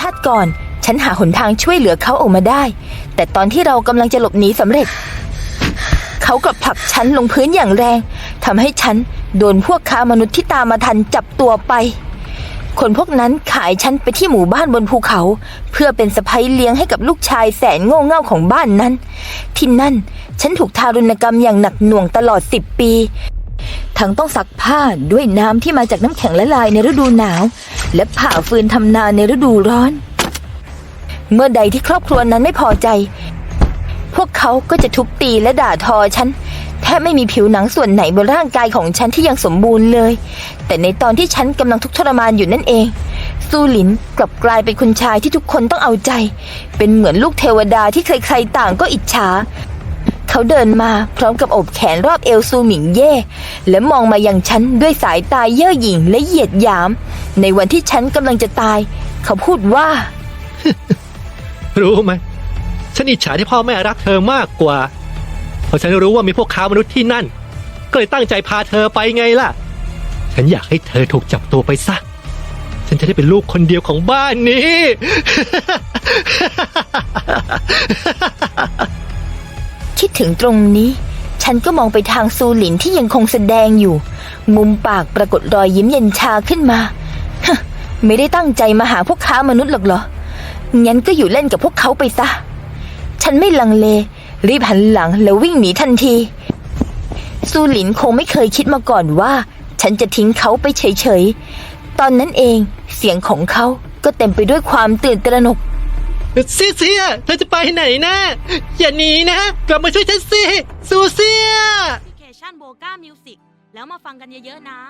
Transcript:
ชาติก่อน ฉันหาหนทางช่วยเหลือเขาออกมาได้ แต่ตอนที่เรากำลังจะหลบหนีสำเร็จ เขากลับผลักฉันลงพื้นอย่างแรงทำให้ฉันโดนพวกค้ามนุษย์ที่ตามมาทันจับตัวไป คนพวกนั้นขายฉันไปที่หมู่บ้านบนภูเขา เพื่อเป็นสะพ้ยเลี้ยงให้กับลูกชายแสนโง่เง่าของบ้านนั้น ที่นั่นฉันถูกทารุณกรรมอย่างหนักหน่วงตลอดสิบปี ทั้งต้องซักผ้าด้วยน้ำที่มาจากน้ำแข็งละลายในฤดูหนาว และผ่าฟืนทำนาในฤดูร้อน เมื่อใดที่ครอบครัวนั้นไม่พอใจ พวกเขาก็จะทุบตีและด่าทอฉันแทบไม่มีผิวหนังส่วนไหนบนร่างกายของฉันที่ยังสมบูรณ์เลย แต่ในตอนที่ฉันกำลังทุกข์ทรมานอยู่นั่นเอง ซูหลินกลับกลายเป็นคุณชายที่ทุกคนต้องเอาใจ เป็นเหมือนลูกเทวดาที่ใครๆต่างก็อิจฉา เขาเดินมาพร้อมกับอบแขนรอบเอวซูหมิงเย่ และมองมายังฉันด้วยสายตาเย่อหยิ่งและเหยียดหยาม ในวันที่ฉันกำลังจะตาย เขาพูดว่า รู้ไหมฉันอิจฉาที่พ่อแม่รักเธอมากกว่า เพราะฉันรู้ว่ามีพวกค้ามนุษย์ที่นั่น ก็เลยตั้งใจพาเธอไปไงล่ะ ฉันอยากให้เธอถูกจับตัวไปซะฉันจะได้เป็นลูกคนเดียวของบ้านนี้ ถึงตรงนี้ ฉันก็มองไปทางซูหลินที่ยังคงแสดงอยู่ มุมปากปรากฏรอยยิ้มเย็นชาขึ้นมาฮไม่ได้ตั้งใจมาหาพวกค้ามนุษย์หรอกเหรอ งั้นก็อยู่เล่นกับพวกเขาไปซะ ฉันไม่ลังเล รีบหันหลังแล้ววิ่งหนีทันที ซูหลินคงไม่เคยคิดมาก่อนว่า ฉันจะทิ้งเขาไปเฉยๆ ตอนนั้นเองเสียงของเขาก็เต็มไปด้วยความตื่นตระหนก เสียเสียเธอจะไปไหนนะอย่าหนีนะ กลับมาช่วยฉันสิซูเสีย แอปพลิเคชันโบก้ามิวสิกแล้วมาฟังกันเยอะๆนะ